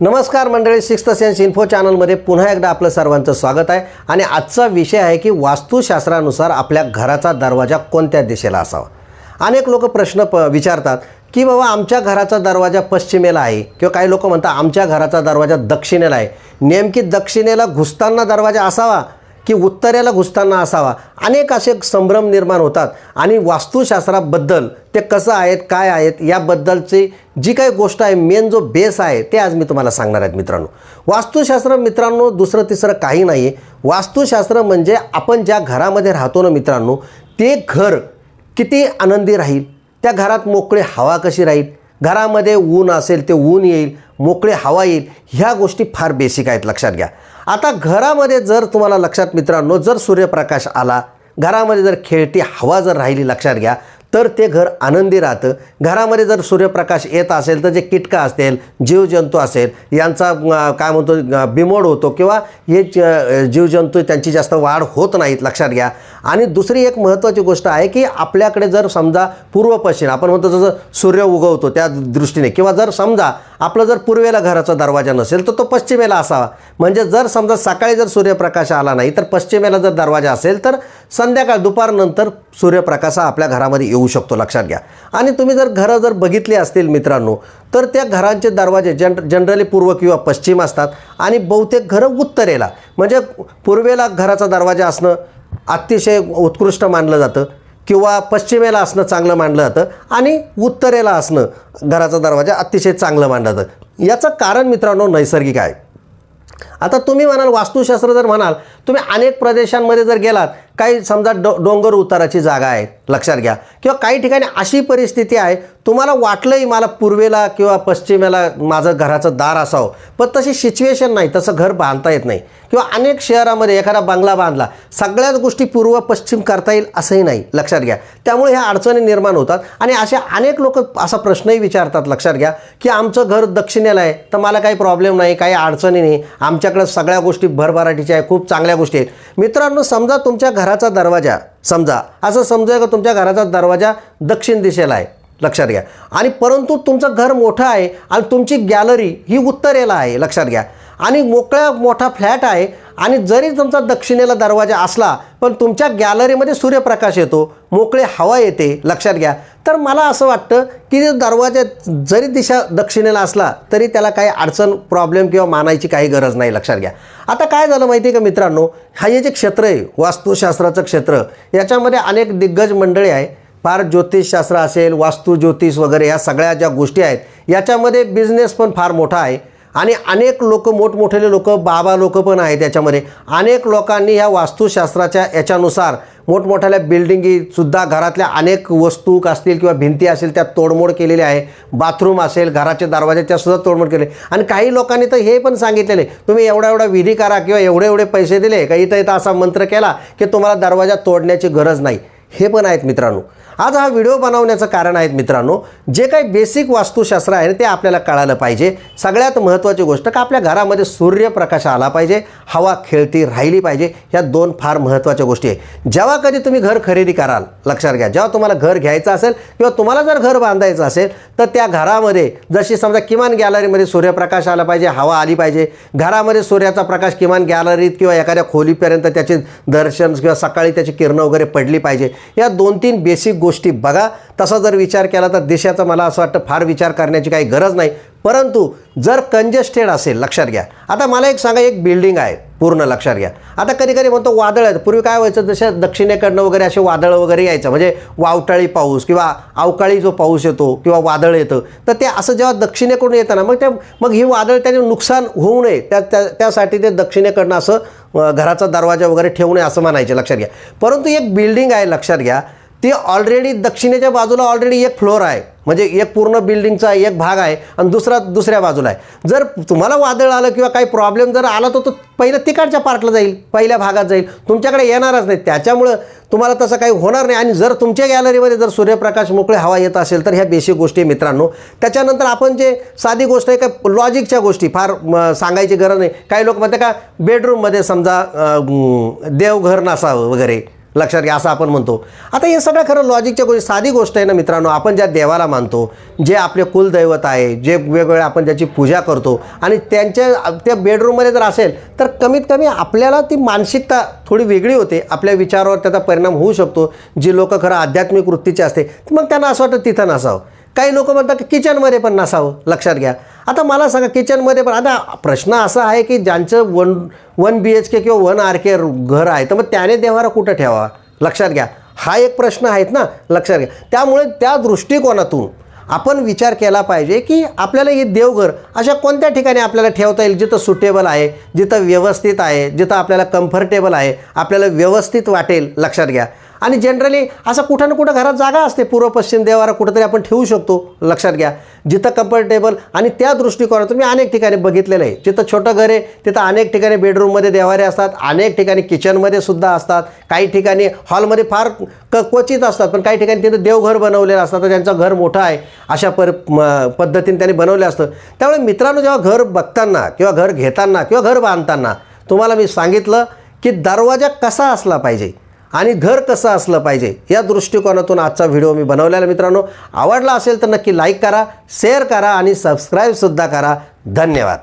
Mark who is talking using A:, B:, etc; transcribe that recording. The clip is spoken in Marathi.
A: नमस्कार मंडळी सिक्स्थ सेन्स इन्फो चॅनलमध्ये पुन्हा एकदा आपलं सर्वांचं स्वागत आहे. आणि आजचा विषय आहे की वास्तुशास्त्रानुसार आपल्या घराचा दरवाजा कोणत्या दिशेला असावा? अनेक लोक प्रश्न प विचारतात की बाबा आमच्या घराचा दरवाजा पश्चिमेला आहे? किंवा काही लोक म्हणतात आमच्या घराचा दरवाजा दक्षिणेला आहे. नेमकी दक्षिणेला घुसताना दरवाजा असावा? की उत्तरेला घुसताना असावा. अनेक असे संभ्रम निर्माण होतात. आणि वास्तुशास्त्राबद्दल ते कसं आहेत काय आहेत याबद्दलची जी काही गोष्ट आहे मेन जो बेस आहे ते आज मी तुम्हाला सांगणार आहेत मित्रांनो. वास्तुशास्त्र मित्रांनो दुसरं तिसरं काही नाही. आहे वास्तुशास्त्र म्हणजे आपण ज्या घरामध्ये राहतो ना मित्रांनो ते घर किती आनंदी राहील? त्या घरात मोकळी हवा कशी राहील? घरामध्ये ऊन असेल ते ऊन येईल. मोकळे हवा येईल ह्या गोष्टी फार बेसिक आहेत लक्षात घ्या. आता घरामध्ये जर तुम्हाला लक्षात मित्रांनो जर सूर्यप्रकाश आला घरामध्ये जर खेळती हवा जर राहिली लक्षात घ्या तर ते घर आनंदी राहतं. घरामध्ये जर सूर्यप्रकाश येत असेल तर जे कीटकं असतील जीवजंतू असेल यांचा काय म्हणतो बिमोड होतो किंवा हे जीवजंतू त्यांची जास्त वाढ होत नाहीत लक्षात घ्या. आणि दुसरी एक महत्त्वाची गोष्ट आहे की आपल्याकडे जर समजा पूर्व पश्चिम आपण म्हणतो जसं सूर्य उगवतो त्या दृष्टीने किंवा जर समजा आपलं जर पूर्वेला घराचा दरवाजा नसेल तर तो पश्चिमेला असावा. म्हणजे जर समजा सकाळी जर सूर्यप्रकाश आला नाही तर पश्चिमेला जर दरवाजा असेल तर संध्याकाळ दुपारनंतर सूर्यप्रकाश हा आपल्या घरामध्ये येऊ शकतो लक्षात घ्या. आणि तुम्ही जर घरं जर बघितली असतील मित्रांनो तर त्या घरांचे दरवाजे जन जनरली पूर्व किंवा पश्चिम असतात आणि बहुतेक घरं उत्तरेला. म्हणजे पूर्वेला घराचा दरवाजा असणं अतिशय उत्कृष्ट मानलं जातं किंवा पश्चिमेला असणं चांगलं मानलं जातं आणि उत्तरेला असणं घराचा दरवाजा अतिशय चांगलं मानलं जातं. याचं कारण मित्रांनो नैसर्गिक आहे. आता तुम्ही म्हणाल वास्तुशास्त्र जर म्हणाल तुम्ही अनेक प्रदेशांमध्ये जर गेलात काही समजा डो डोंगर उताराची जागा आहे लक्षात घ्या. किंवा काही ठिकाणी अशी परिस्थिती आहे तुम्हाला वाटलंही मला पूर्वेला किंवा पश्चिमेला माझं घराचं दार असावं पण तशी सिच्युएशन नाही तसं घर बांधता येत नाही. किंवा अनेक शहरामध्ये एखादा बंगला बांधला सगळ्याच गोष्टी पूर्व पश्चिम करता येईल असंही नाही लक्षात घ्या. त्यामुळे ह्या अडचणी निर्माण होतात आणि असे अनेक लोक असा प्रश्नही विचारतात लक्षात घ्या की आमचं घर दक्षिणेला आहे तर मला काही प्रॉब्लेम नाही काही अडचणी नाही. आमच्याकडे सगळ्या गोष्टी भरभराटीच्या आहे खूप चांगल्या गोष्टी आहेत. मित्रांनो समजा तुमच्या घराचा दरवाजा समजा. असं समजा का तुमच्या घराचा दरवाजा दक्षिण दिशेला आहे? लक्षात घ्या. आणि परंतु तुमचं घर मोठं आहे आणि तुमची गॅलरी ही उत्तरेला आहे. लक्षात घ्या. आणि मोकळा मोठा फ्लॅट आहे. आणि जरी तुमचा दक्षिणेला दरवाजा असला पण तुमच्या गॅलरीमध्ये सूर्यप्रकाश येतो. मोकळे हवा येते लक्षात घ्या. तर मला असं वाटतं की दरवाजा जरी दिशा दक्षिणेला असला तरी त्याला काही अडचण प्रॉब्लेम किंवा मानायची काही गरज नाही लक्षात घ्या. आता काय झालं माहिती आहे का मित्रांनो? हा हे जे क्षेत्र आहे वास्तुशास्त्राचं क्षेत्र याच्यामध्ये अनेक दिग्गज मंडळी आहे फार ज्योतिषशास्त्र असेल वास्तू ज्योतिष वगैरे या सगळ्या ज्या गोष्टी आहेत याच्यामध्ये बिझनेस पण फार मोठा आहे. आणि अनेक लोक मोठमोठे लोक बाबा लोक पण आहेत याच्यामध्ये. अनेक लोकांनी ह्या वास्तुशास्त्राच्या याच्यानुसार मोठमोठ्याल्या बिल्डिंगीसुद्धा घरातल्या अनेक वस्तू असतील किंवा भिंती असेल त्या तोडमोड केलेली आहे. बाथरूम असेल घराचे दरवाजे त्यासुद्धा तोडमोड केले. आणि काही लोकांनी तर हे पण सांगितलेले तुम्ही एवढा एवढा विधी करा किंवा एवढे एवढे पैसे दिले का इथं इथं असा मंत्र केला की तुम्हाला दरवाजा तोडण्याची गरज नाही. हे पण आहेत मित्रांनो. आज हा व्हिडिओ बनवण्याचं कारण आहेत मित्रांनो जे काही बेसिक वास्तुशास्त्र आहे ते आपल्याला कळालं पाहिजे. सगळ्यात महत्त्वाची गोष्ट का आपल्या घरामध्ये सूर्यप्रकाश आला पाहिजे हवा खेळती राहिली पाहिजे ह्या दोन फार महत्त्वाच्या गोष्टी आहे जेव्हा कधी तुम्ही घर खरेदी कराल लक्षात घ्या जेव्हा तुम्हाला घर घ्यायचं असेल किंवा तुम्हाला जर घर बांधायचं असेल तर त्या घरामध्ये जशी समजा किमान गॅलरीमध्ये सूर्यप्रकाश आला पाहिजे हवा आली पाहिजे घरामध्ये सूर्याचा प्रकाश किमान गॅलरीत किंवा एखाद्या खोलीपर्यंत त्याचे दर्शन किंवा सकाळी त्याची किरणं वगैरे पडली पाहिजे या दोन तीन बेसिक गोष्टी बघा. तसा जर विचार केला तर देशाचा मला असं वाटतं फार विचार करण्याची काही गरज नाही. परंतु जर कंजेस्टेड असेल लक्षात घ्या. आता मला एक सांगा एक बिल्डिंग आहे पूर्ण लक्षात घ्या. आता कधी कधी म्हणतो वादळ आहेत. पूर्वी काय व्हायचं जसं दक्षिणेकडनं वगैरे असे वादळ वगैरे यायचं. म्हणजे वावटाळी पाऊस किंवा अवकाळी जो पाऊस येतो किंवा वादळ येतं तर ते असं जेव्हा दक्षिणेकडून येतं ना मग ते मग ही वादळ त्याने नुकसान होऊ नये. त्या त्या- त्यासाठी ते दक्षिणेकडनं असं घराचा दरवाजा वगैरे ठेवू नये असं म्हणायचे लक्षात घ्या. परंतु एक बिल्डिंग आहे लक्षात घ्या. ती ऑलरेडी दक्षिणेच्या बाजूला ऑलरेडी एक फ्लोअर आहे. म्हणजे एक पूर्ण बिल्डिंगचा एक भाग आहे आणि दुसरा दुसऱ्या बाजूला आहे. जर तुम्हाला वादळ आलं किंवा काही प्रॉब्लेम जर आला तर तो पहिल्या तिकडच्या पार्टला जाईल पहिल्या भागात जाईल. तुमच्याकडे येणारच नाही. त्याच्यामुळं तुम्हाला तसं काही होणार नाही. आणि जर तुमच्या गॅलरीमध्ये जर सूर्यप्रकाश मोकळे हवा येत असेल तर ह्या बेसिक गोष्टी मित्रांनो. त्याच्यानंतर आपण जे साधी गोष्ट आहे का लॉजिकच्या गोष्टी फार सांगायची गरज नाही. काही लोक म्हणते का बेडरूममध्ये समजा देवघर नसावं वगैरे. लक्षात घ्या असं आपण म्हणतो. आता हे सगळं खरं लॉजिकच्या गोष्टी साधी गोष्ट आहे ना मित्रांनो आपण ज्या देवाला मानतो जे आपले कुलदैवत आहे जे वेगवेगळे आपण ज्याची पूजा करतो आणि त्यांच्या त्या बेडरूममध्ये जर असेल तर कमीत कमी आपल्याला ती मानसिकता थोडी वेगळी होते. आपल्या विचारावर त्याचा परिणाम होऊ शकतो. जी लोक खरं आध्यात्मिक वृत्तीचे असते मग त्यांना असं वाटतं तिथं नसावं. काही लोक म्हणतात की किचनमध्ये पण नसावं. लक्षात घ्या. आता मला सांगा किचनमध्ये पण आता प्रश्न असा आहे की ज्यांचं one one B H K किंवा वन आर के घर आहे तर मग त्याने देवारा कुठं ठेवावा लक्षात घ्या. हा एक प्रश्न आहेत ना लक्षात घ्या. त्यामुळे त्या दृष्टिकोनातून आपण विचार केला पाहिजे की आपल्याला हे देवघर अशा कोणत्या ठिकाणी आपल्याला ठेवता येईल जिथं सुटेबल आहे जिथं व्यवस्थित आहे जिथं आपल्याला कम्फर्टेबल आहे आपल्याला व्यवस्थित वाटेल लक्षात घ्या. आणि जनरली असं कुठं ना कुठं घरात जागा असते. पूर्व पश्चिम देवारा कुठंतरी आपण ठेवू शकतो. लक्षात घ्या. जिथं कम्फर्टेबल आणि त्या दृष्टिकोनातून मी अनेक ठिकाणी बघितलेलं आहे. जिथं छोटं घर आहे तिथं अनेक ठिकाणी बेडरूममध्ये देवारे असतात. अनेक ठिकाणी किचनमध्ये सुद्धा असतात. काही ठिकाणी हॉलमध्ये फार क क्वचित असतात पण काही ठिकाणी तिथं देवघर बनवलेलं असतात तर त्यांचं घर मोठं आहे. अशा पर पद्धतीने त्यांनी बनवलं असतं. त्यामुळे मित्रांनो जेव्हा घर बघताना किंवा घर घेताना किंवा घर बांधताना तुम्हाला मी सांगितलं की दरवाजा कसा असला पाहिजे. आणि घर कसं असलं पाहिजे या दृष्टिकोनातून आजचा व्हिडिओ मी बनवलेला मित्रांनो आवडला असेल तर नक्की लाईक करा शेअर करा आणि सबस्क्राईबसुद्धा करा. धन्यवाद.